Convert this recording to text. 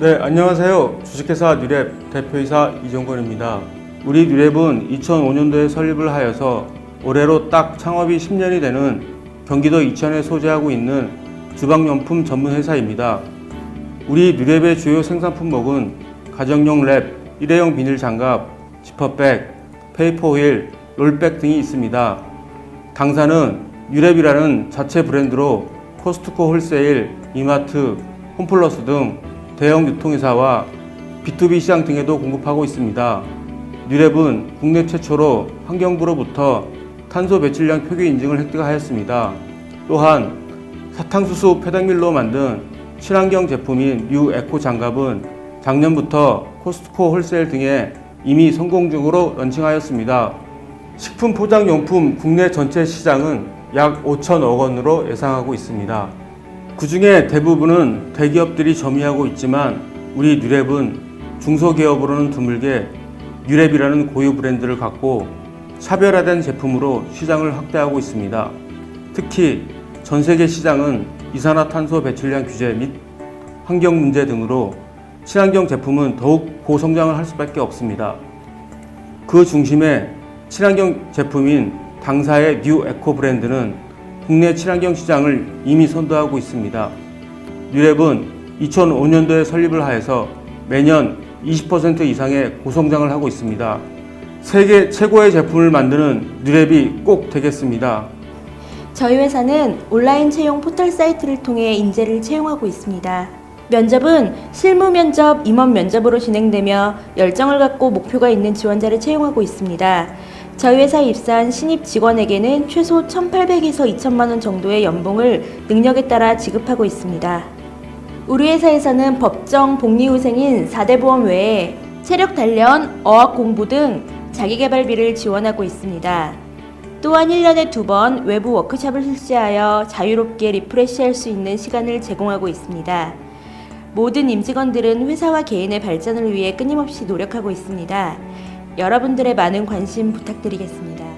네, 안녕하세요. 주식회사 뉴랩 대표이사 이정권입니다. 우리 뉴랩은 2005년도에 설립을 하여서 올해로 딱 창업이 10년이 되는 경기도 이천에 소재하고 있는 주방용품 전문 회사입니다. 우리 뉴랩의 주요 생산 품목은 가정용 랩, 일회용 비닐 장갑, 지퍼백, 페이퍼 휠, 롤백 등이 있습니다. 당사는 유랩이라는 자체 브랜드로 코스트코 홀세일, 이마트, 홈플러스 등 대형 유통회사와 B2B 시장 등에도 공급하고 있습니다. 뉴랩은 국내 최초로 환경부로부터 탄소 배출량 표기 인증을 획득하였습니다. 또한 사탕수수 폐당밀로 만든 친환경 제품인 뉴 에코 장갑은 작년부터 코스트코 홀세일 등에 이미 성공적으로 런칭하였습니다. 식품 포장용품 국내 전체 시장은 약 5천억 원으로 예상하고 있습니다. 그 중에 대부분은 대기업들이 점유하고 있지만 우리 뉴랩은 중소기업으로는 드물게 뉴랩이라는 고유 브랜드를 갖고 차별화된 제품으로 시장을 확대하고 있습니다. 특히 전 세계 시장은 이산화탄소 배출량 규제 및 환경 문제 등으로 친환경 제품은 더욱 고성장을 할 수밖에 없습니다. 그 중심에 친환경 제품인 당사의 뉴 에코 브랜드는 국내 친환경 시장을 이미 선도하고 있습니다. 뉴랩은 2005년도에 설립을 하여서 매년 20% 이상의 고성장을 하고 있습니다. 세계 최고의 제품을 만드는 뉴랩이 꼭 되겠습니다. 저희 회사는 온라인 채용 포털 사이트를 통해 인재를 채용하고 있습니다. 면접은 실무 면접, 임원 면접으로 진행되며 열정을 갖고 목표가 있는 지원자를 채용하고 있습니다. 저희 회사에 입사한 신입 직원에게는 최소 1,800에서 2천만 원 정도의 연봉을 능력에 따라 지급하고 있습니다. 우리 회사에서는 법정 복리후생인 4대 보험 외에 체력 단련, 어학 공부 등 자기개발비를 지원하고 있습니다. 또한 1년에 두 번 외부 워크숍을 실시하여 자유롭게 리프레시할 수 있는 시간을 제공하고 있습니다. 모든 임직원들은 회사와 개인의 발전을 위해 끊임없이 노력하고 있습니다. 여러분들의 많은 관심 부탁드리겠습니다.